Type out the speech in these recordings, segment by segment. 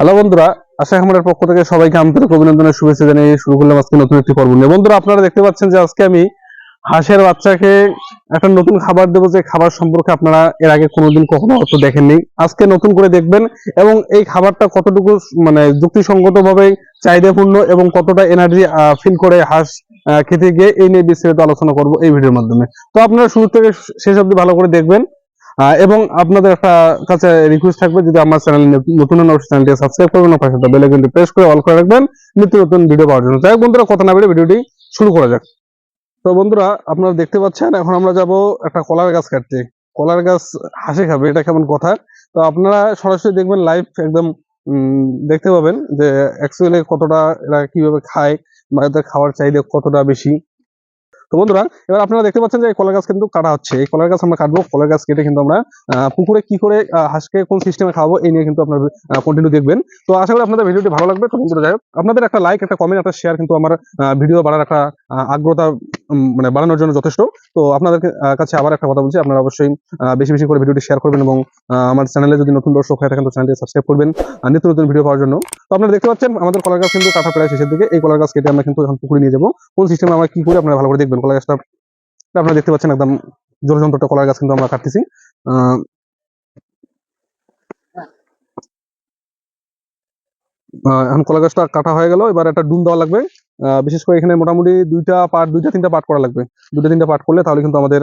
Hello বন্ধুরা, আশা খামারের পক্ষ থেকে সবাইকে আন্তরিক অভিনন্দনের শুভেচ্ছা জানিয়ে শুরু করলাম আজকে নতুন একটি পর্ব নিয়ে। বন্ধুরা, আপনারা দেখতে পাচ্ছেন যে আজকে আমি হাঁসের বাচ্চাকে একটা নতুন খাবার দেবো। যে খাবার সম্পর্কে আপনারা এর আগে কোনোদিন কখনো অত দেখেননি। আজকে নতুন করে দেখবেন এবং এই খাবারটা কতটুকু মানে যুক্তিসঙ্গত ভাবে চাহিদাপূর্ণ এবং কতটা এনার্জি ফিল করে হাঁস খেতে গিয়ে এই নিয়ে বিস্তারিত আলোচনা করব এই ভিডিওর মাধ্যমে। তো আপনারা শুরু থেকে শেষ অবধি ভালো করে দেখবেন। এবং আপনাদের একটা কাছে রিকোয়েস্ট থাকবে, যদি আমার চ্যানেল নতুন অবশ্যই চ্যানেলটি সাবস্ক্রাইব করবেন, পাশে বেল আইকনটি প্রেস করে অল করে রাখবেন। নিত্য নতুন ভিডিও পাওয়ার জন্য। যাই বন্ধুরা, কথা না বেড়ে ভিডিওটি শুরু করা যাক। তো বন্ধুরা, আপনারা দেখতে পাচ্ছেন, এখন আমরা যাব একটা কলার গাছ কাটতে। কলার গাছ হাসি খাবে, এটা কেমন কথা? তো আপনারা সরাসরি দেখবেন লাইভ একদম দেখতে পাবেন যে অ্যাকচুয়ালি কতটা এরা কীভাবে খায় বা এদের খাওয়ার চাহিদা কতটা বেশি। তো বন্ধুরা, এবার আপনারা দেখতে পাচ্ছেন যে এই কলা গাছ কিন্তু কাটা হচ্ছে। এই কলা গাছ আমরা কাটবো কলা গাছ কেটে কিন্তু আমরা পুকুরে কি করে হাঁসকে কোন সিস্টেমে খাওয়াবো, এই নিয়ে কিন্তু আপনার কন্টিনিউ দেখবেন। তো আশা করি আপনাদের ভিডিওটি ভালো লাগবে। তো বন্ধুরা, যাই হোক, আপনাদের একটা লাইক একটা কমেন্ট একটা শেয়ার কিন্তু আমার ভিডিও বাড়ার একটা আগ্রহতা মানে বাড়ানোর জন্য যথেষ্ট। তো আপনাদের কাছে আবার একটা কথা বলছি, আপনারা অবশ্যই বেশি বেশি করে ভিডিওটি শেয়ার করবেন এবং আমার চ্যানেলে যদি নতুন দর্শক হয়ে থাকেন, তো চ্যানেলটি সাবস্ক্রাইব করবেন নিত্য নতুন ভিডিও পাওয়ার জন্য। তো আপনারা দেখতে পাচ্ছেন, আমাদের কলা গাছ কিন্তু কাটা প্রায় শেষের দিকে। এই কলা গাছ কেটে আমরা কিন্তু এখন পুকুরে নিয়ে যাব। কোন সিস্টেমে আমরা কি করে আপনারা ভালো করে দেখবেন? কলা গাছটা, আপনারা দেখতে পাচ্ছেন একদম জলযন্ত্রটা কলার গাছ কিন্তু আমরা কাটতেছি। এখন কলা গাছটা কাটা হয়ে গেল, এবার একটা ডুম দেওয়া লাগবে। বিশেষ করে এখানে মোটামুটি দুইটা পার্ট, দুইটা তিনটা পার্ট করা লাগবে। দুইটা তিনটা পার্ট করলে তাহলে কিন্তু আমাদের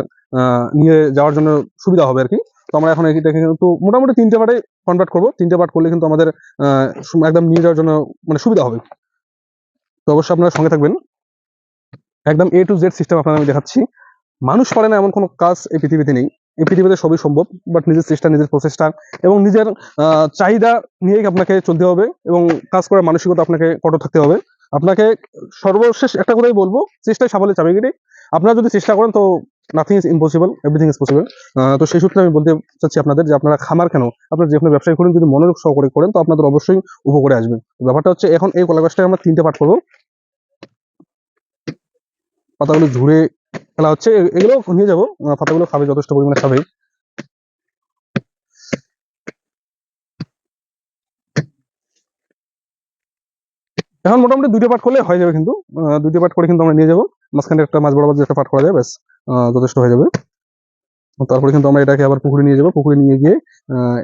নিয়ে যাওয়ার জন্য সুবিধা হবে আর কি। তো আমরা এখন এটাকে কিন্তু মোটামুটি তিনটে পার্টে কনভার্ট করব। তিনটে পার্ট করলে কিন্তু আমাদের একদম নিয়ে যাওয়ার জন্য মানে সুবিধা হবে। তো অবশ্যই আপনারা সঙ্গে থাকবেন। একদম এ টু জেড সিস্টেম আপনারা আমি দেখাচ্ছি। মানুষ পারে না এমন কোনো কাজ এই পৃথিবীতে নেই। এই পৃথিবীতে সবই সম্ভব বাট নিজের চেষ্টা, নিজের প্রচেষ্টা এবং নিজের চাহিদা নিয়েই আপনাকে চলতে হবে এবং কাজ করার মানসিকতা আপনাকে কঠোর থাকতে হবে। আপনাকে সর্বশেষ একটা কথাই বলব, চেষ্টায় সাফল্যে চাবিগিরি আপনারা যদি চেষ্টা করেন তো nothing is impossible everything is possible তো সেই সূত্রে আমি বলতে চাচ্ছি আপনাদের যে আপনারা খামার কেন? আপনারা যে কোনো ব্যবসায় করেন যদি মনোযোগ সহকারে করেন তো আপনাদের অবশ্যই উপকারে আসবেন ব্যাপারটা হচ্ছে এখন এই কলা আমরা তিনটে পাঠ করব। পাতাগুলো ঝুড়ে ফেলা হচ্ছে। এগুলো নিয়ে যাব। পাতাগুলো খাবে, যথেষ্ট পরিমাণে খাবে। এখন মোটামুটি দুটো পাট করলে হয়ে যাবে কিন্তু। দুটো পাট করে কিন্তু আমরা নিয়ে যাব। মাঝখানে একটা মাছ বরাবর একটা পাট করা যায়, ব্যাস যথেষ্ট হয়ে যাবে। তারপরে কিন্তু আমরা এটাকে আবার পুকুরে নিয়ে যাব। পুকুরে নিয়ে গিয়ে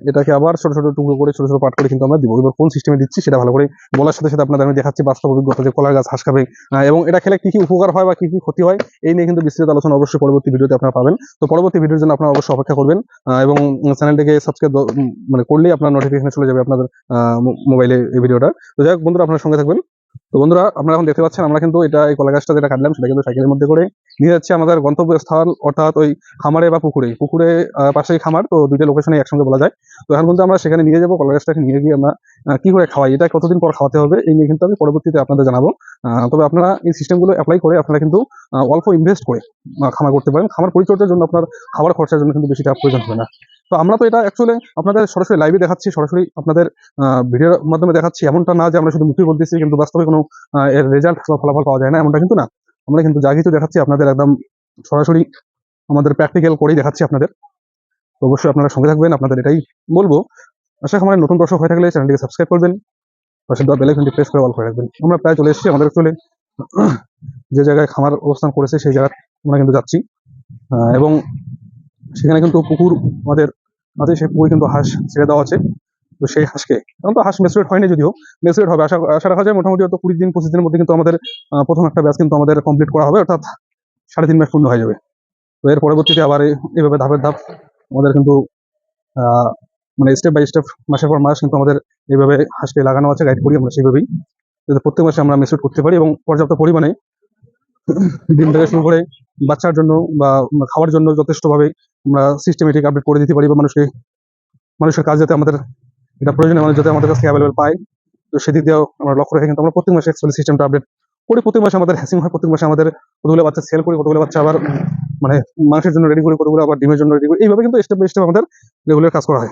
এটাকে আবার ছোট ছোট টুকরো করে, ছোট ছোট পাট করে কিন্তু আমরা দিব। এবার কোন সিস্টেমে দিচ্ছি সেটা ভালো করে বলার সাথে সাথে আপনাদের আমি দেখাচ্ছি বাস্তব অভিজ্ঞতা যে কলার গাছ হাঁস খাবে। এবং এটা খেলে কি কি উপকার হয় বা কি কি ক্ষতি হয়, এই নিয়ে কিন্তু বিস্তৃত আলোচনা অবশ্যই পরবর্তী ভিডিওতে আপনারা পাবেন। তো পরবর্তী ভিডিওর জন্য আপনারা অবশ্যই অপেক্ষা করবেন। এবং চ্যানেলটিকে সাবস্ক্রাইব মানে করলেই আপনার নোটিফিকেশন চলে যাবে আপনাদের মোবাইলে এই ভিডিওটা। তো যাই হোক, বন্ধুরা আপনার সঙ্গে থাকবেন। তো বন্ধুরা, আপনারা এখন দেখতে পাচ্ছেন, আমরা কিন্তু এটা এই কলা গাছটা যেটা কাটলাম, সেটা কিন্তু সাইকেলের মধ্যে করে। নিয়ে যাচ্ছি আমাদের গন্তব্যস্থল, অর্থাৎ ওই খামারে বা পুকুরে। পুকুরে পাশেই খামার, তো দুইটা লোকেশনে একসঙ্গে বলা যায়। তো এখন কিন্তু আমরা সেখানে নিয়ে যাব কলা গাছটাকে নিয়ে গিয়ে আমরা কি করে খাওয়াই, এটা কতদিন পর খাওয়াতে হবে, এই নিয়ে কিন্তু আমি পরবর্তীতে আপনাদের জানাব। তবে আপনারা এই সিস্টেমগুলো অ্যাপ্লাই করে আপনারা কিন্তু অল্প ইনভেস্ট করে খামার করতে পারেন। খামার পরিচর্যার জন্য আপনার খাবার খরচার জন্য কিন্তু বেশি টাকা প্রয়োজন হবে না। তো আমরা তো এটা অ্যাকচুয়ালি আপনাদের সরাসরি লাইভে দেখাচ্ছি, সরাসরি আপনাদের ভিডিওর মাধ্যমে দেখাচ্ছি। এমনটা না যে আমরা শুধু মুখে বলতেছি, কিন্তু বাস্তবে কোনো এর রেজাল্ট বা ফলাফল পাওয়া যায় না, এমনটা কিন্তু না। আমরা কিন্তু যা কিছু দেখাচ্ছি আপনাদের একদম সরাসরি আমাদের প্র্যাকটিক্যাল করেই দেখাচ্ছি আপনাদের। অবশ্যই আপনারা সঙ্গে থাকবেন, আপনাদের এটাই বলব। আশা আমার নতুন দর্শক হয়ে থাকলে চ্যানেলটিকে সাবস্ক্রাইব করবেন পাশে দেওয়া বেলাইকনটি প্রেস করে অল করে রাখবেন। আমরা প্রায় চলে এসেছি আমাদের চলে যে জায়গায় খামার অবস্থান করেছে সেই জায়গায় আমরা কিন্তু যাচ্ছি। এবং সেখানে কিন্তু পুকুর আমাদের আছে সেই পুকুরে কিন্তু হাঁস ছেড়ে দেওয়া আছে। তো সেই হাঁসকে। এখন তো হাঁস মেসুরেট হয়নি যদিও মেসুরেট হবে। আশা আশা রাখা যায় মোটামুটি হয়তো কুড়ি দিন, পঁচিশ দিনের মধ্যে কিন্তু আমাদের প্রথম একটা ব্যাচ কিন্তু আমাদের কমপ্লিট করা হবে, অর্থাৎ সাড়ে তিন মাস পূর্ণ হয়ে যাবে। তো এর পরবর্তীতে আবার এই- এইভাবে ধাপের ধাপ আমাদের কিন্তু মানে স্টেপ বাই স্টেপ মাসের পর মাস কিন্তু আমাদের এইভাবে হাঁসকে লাগানো আছে গাইড করি আমরা সেইভাবেই। যাতে প্রত্যেক মাসে আমরা মেসুরেট করতে পারি এবং পর্যাপ্ত পরিমাণে ডিম থেকে শুরু করে বাচ্চার জন্য বা খাওয়ার জন্য যথেষ্টভাবে আমরা সিস্টেমেটিক আপডেট করে দিতে পারি বা মানুষকে, মানুষের কাজ যাতে আমাদের এটা প্রয়োজনীয় মানুষ যাতে আমাদের কাছে অ্যাভেলেবল পায় তো সেদিক দিয়েও আমরা লক্ষ্য রেখে কিন্তু আমরা প্রত্যেক মাসে অ্যাকচুয়ালি সিস্টেমটা আপডেট করি। প্রত্যেক মাসে আমাদের হ্যাসিং হয়, প্রত্যেক মাসে আমাদের কতগুলো বাচ্চা সেল করি, কতগুলো বাচ্চা আবার মানে মাংসের জন্য রেডি করি, কতগুলো আবার ডিমের জন্য রেডি করি। এইভাবে কিন্তু স্টেপ বাই স্টেপ আমাদের রেগুলার কাজ করা হয়।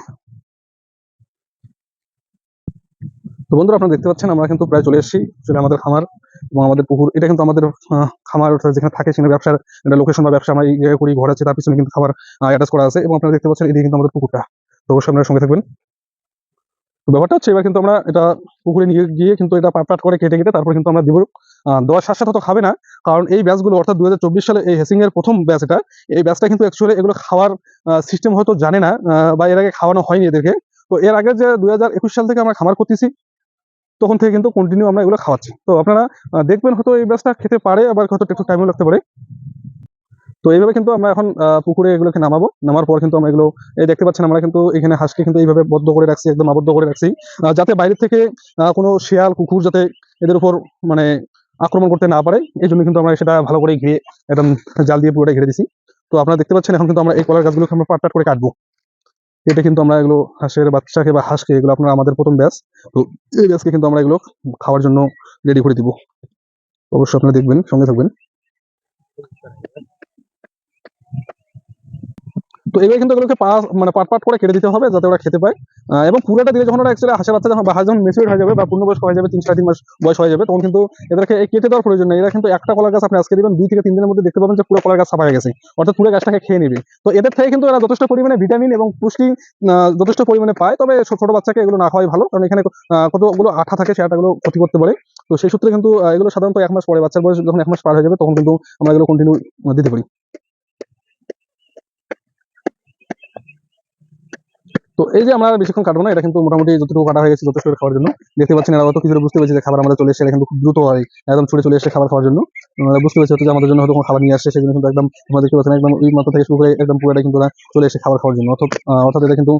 তো বন্ধুরা, আপনারা দেখতে পাচ্ছেন, আমরা কিন্তু প্রায় চলে এসেছি। চলে আমাদের খামার এবং আমাদের পুকুর। এটা কিন্তু আমাদের খামার অর্থাৎ যেখানে থাকে সেখানে ব্যবসার একটা লোকেশন বা ব্যবসা আমরা জায়গায় করি, ঘর আছে, তার পিছনে কিন্তু খাবার অ্যাটাচ করা আছে এবং আপনারা দেখতে পাচ্ছেন, এদিকে কিন্তু আমাদের পুকুরটা। তো অবশ্যই আপনারা সঙ্গে থাকবেন। ব্যাপারটা হচ্ছে এবার কিন্তু আমরা এটা পুকুরে নিয়ে গিয়ে কিন্তু এটা পাট করে কেটে কেটে তারপর কিন্তু আমরা দিব। আহ, দেওয়ার সাথে তো খাবে না কারণ এই ব্যাচগুলো অর্থাৎ দুই হাজার চব্বিশ সালে এই হেসিং এর প্রথম ব্যাচ এটা এই ব্যাচটা কিন্তু অ্যাকচুয়ালি এগুলো খাওয়ার সিস্টেম হয়তো জানে না বা এর আগে খাওয়ানো হয়নি এদেরকে। তো এর আগে যে দুই হাজার একুশ সাল থেকে আমরা খামার করতেছি তখন থেকে কিন্তু কন্টিনিউ আমরা এগুলো খাওয়াচ্ছি। তো আপনারা দেখবেন হয়তো এই ব্যাচটা খেতে পারে আবার হয়তো একটু টাইমও লাগতে পারে। তো এইভাবে কিন্তু আমরা এখন পুকুরে এগুলোকে নামাবো। নামার পর কিন্তু আমরা এগুলো দেখতে পাচ্ছেন আমরা কিন্তু এখানে হাঁসকে কিন্তু এইভাবে বদ্ধ করে রাখছি, একদম আবদ্ধ করে রাখছি। যাতে বাইরে থেকে কোনো শিয়াল, কুকুর যাতে এদের উপর মানে আক্রমণ করতে না পারে, এই জন্য কিন্তু আমরা সেটা ভালো করে ঘিরে একদম জাল দিয়ে পুরোটা ঘিরে দিছি। তো আপনারা দেখতে পাচ্ছেন এখন কিন্তু আমরা এই কলার গাছগুলোকে আমরা পাট করে কাটবো। এটা কিন্তু আমরা এগুলো হাঁসের বাচ্চাকে বা হাঁসকে, এগুলো আপনারা আমাদের প্রথম ব্যাস। তো এই ব্যাসকে কিন্তু আমরা এগুলো খাওয়ার জন্য রেডি করে দিব। অবশ্যই আপনারা দেখবেন, সঙ্গে থাকবেন। তো এবার কিন্তু এগুলোকে পা মানে পাট পাট করে কেটে দিতে হবে যাতে ওরা খেতে পায়। এবং পুরোটা দিলে যখন ওরা অ্যাকচুয়ালি হাঁসের বাচ্চা যখন যখন মেচুর হয়ে যাবে বা পূর্ণবয়স্ক হয়ে যাবে, তিন সাড়ে তিন মাস বয়স হয়ে যাবে, তখন কিন্তু এদেরকে কেটে দেওয়ার প্রয়োজন নেই। এরা কিন্তু একটা কলার গাছ আপনি আজকে দিবেন, দুই থেকে তিন দিনের মধ্যে দেখতে পাবেন যে পুরো কলার গাছ সাফা হয়ে গেছে। অর্থাৎ পুরো গাছটাকে খেয়ে নেবে। তো এদের থেকে কিন্তু এরা যথেষ্ট পরিমাণে ভিটামিন এবং পুষ্টি যথেষ্ট পরিমাণে পায়। তবে ছোট বাচ্চাকে এগুলো না খাওয়াই ভালো। কারণ এখানে কতগুলো আঠা থাকে সে আঠাগুলো ক্ষতি করতে পারে। তো সেই সূত্রে কিন্তু এগুলো সাধারণত এক মাস পরে বাচ্চার বয়স যখন এক মাস পার হয়ে যাবে, তখন কিন্তু আমরা এগুলো কন্টিনিউ দিতে পারি। তো এই যে আমরা বেশিক্ষণ কাটবো না, এটা কিন্তু মোটামুটি যতটুকু কাটা হয়ে গেছে যথেষ্ট খাওয়ার জন্য। দেখতে পাচ্ছেন এরা কিছু বুঝতে পারছি যে খাবার আমাদের চলে এসে কিন্তু খুব দ্রুত হয়। একদম ছুটে চলে এসে খাবার খাওয়ার জন্য। বুঝতে পারছি যে আমাদের জন্য হয়তো খাবার নিয়ে আসছে, সেজন্য কিন্তু একদম আমরা দেখতে পাচ্ছেন একদম ওই মাথা থেকে শুরু করে একদম পুরোটা কিন্তু চলে এসে খাবার খাওয়ার জন্য। অর্থাৎ অর্থাৎ এটা কিন্তু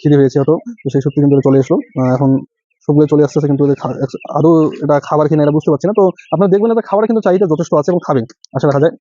খিদে হয়েছে হয়তো। তো সেই সত্যি কিন্তু চলে এসলো। এখন সবগুলো চলে আসতেছে কিন্তু আদৌ এটা খাবার কিনা এটা বুঝতে পারছি না। তো আপনারা দেখবেন এটা খাবার কিন্তু চাহিদা যথেষ্ট আছে এবং খাবে আশা রাখা যায়।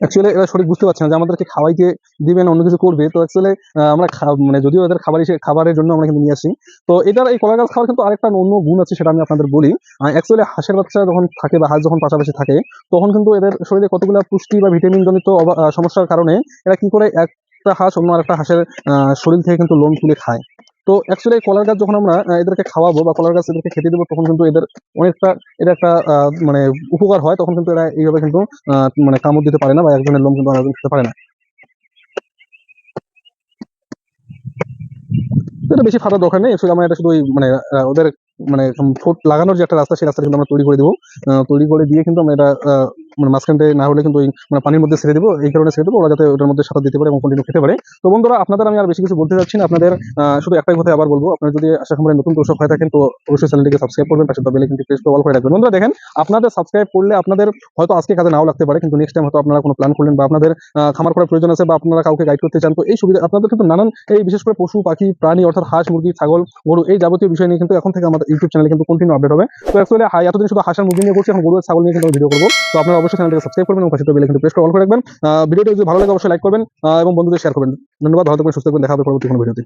অ্যাকচুয়ালি এরা সঠিক বুঝতে পারছে না যে আমাদেরকে খাওয়াইতে দিবেন অন্য কিছু করবে। তো অ্যাকচুয়ালি আমরা মানে যদিও এদের খাবার হিসেবে, খাবারের জন্য আমরা কিন্তু নিয়ে আসি। তো এটার এই কলা গাছ খাওয়ার কিন্তু আরেকটা অন্য গুণ আছে, সেটা আমি আপনাদের বলি। অ্যাকচুয়ালি হাঁসের বাচ্চা যখন থাকে বা হাঁস যখন পাশাপাশি থাকে, তখন কিন্তু এদের শরীরে কতগুলো পুষ্টি বা ভিটামিন জনিত সমস্যার কারণে এরা কি করে, একটা হাঁস অন্য আরেকটা হাঁসের শরীর থেকে কিন্তু লোম তুলে খায়। তো অ্যাকচুয়ালি কলার গাছ যখন আমরা এদেরকে খাওয়াবো বা কলার গাছ এদেরকে খেতে দেবো, তখন কিন্তু এদের অনেকটা এটা একটা মানে উপকার হয়, তখন কিন্তু এরা এইভাবে কিন্তু মানে কামড় দিতে পারে না বা একজনের লোম কিন্তু আরেকজন খেতে পারে না। এটা বেশি ফাটার দরকার নেই আসলে আমরা এটা শুধু মানে ওদের মানে ঠোঁট লাগানোর যে একটা রাস্তা, সেই রাস্তা কিন্তু আমরা তৈরি করে দেবো। তৈরি করে দিয়ে কিন্তু আমরা এটা মানে মাঝখানটায় না হলে কিন্তু মানে পানির মধ্যে ছেড়ে দেবো, এই কারণে ছেড়ে দেবো, ওরা যাতে ওটার মধ্যে সাঁতার দিতে পারে এবং কন্টিনিউ খেতে পারে। তো বন্ধুরা, আপনাদের আমি আর বেশি কিছু বলতে চাচ্ছি না। আপনাদের শুধু একটাই কথা আবার বলব, আপনারা যদি আশা খামারে নতুন দর্শক হয়ে থাকেন, তো অবশ্যই চ্যানেলটিকে সাবস্ক্রাইব করবেন, পাশে বেলে কিন্তু প্রেস অল করে রাখবেন। বন্ধুরা, দেখেন, আপনাদের সাবস্ক্রাইব করলে আপনাদের হয়তো আজকে কাজে নাও লাগতে পারে, কিন্তু নেক্সট টাইম হয়তো আপনারা কোনো প্ল্যান করলেন বা আপনাদের খামার করার প্রয়োজন আছে বা আপনারা কাউকে গাইড করতে চান, তো এই সুবিধা, আপনাদের কিন্তু নানান, এই বিশেষ করে পশু, পাখি, প্রাণী, অর্থাৎ হাঁস, মুরগি, ছাগল, গরু, এই যাবতীয় বিষয় নিয়ে কিন্তু এখন থেকে আমাদের ইউটিউব চ্যানেলে কিন্তু কন্টিনিউ আপডেট হবে। তো অ্যাকচুয়ালি এতদিন শুধু হাঁস মুরগি নিয়ে করছি, এখন গরু ছাগল নিয়ে কিন্তু ভিডিও করব। তো আপনারা অবশ্যই চ্যানেলটিকে সাবস্ক্রাইব করবেন এবং পাশে বেলে কিন্তু প্রেস করে অল করে রাখবেন। ভিডিওটি যদি ভালো লাগে, অবশ্যই লাইক করবেন এবং বন্ধুদের শেয়ার করবেন। ধন্যবাদ, ভালো থাকবেন, সুস্থ থাকবেন, দেখা হবে পরবর্তী কোনো ভিডিওতে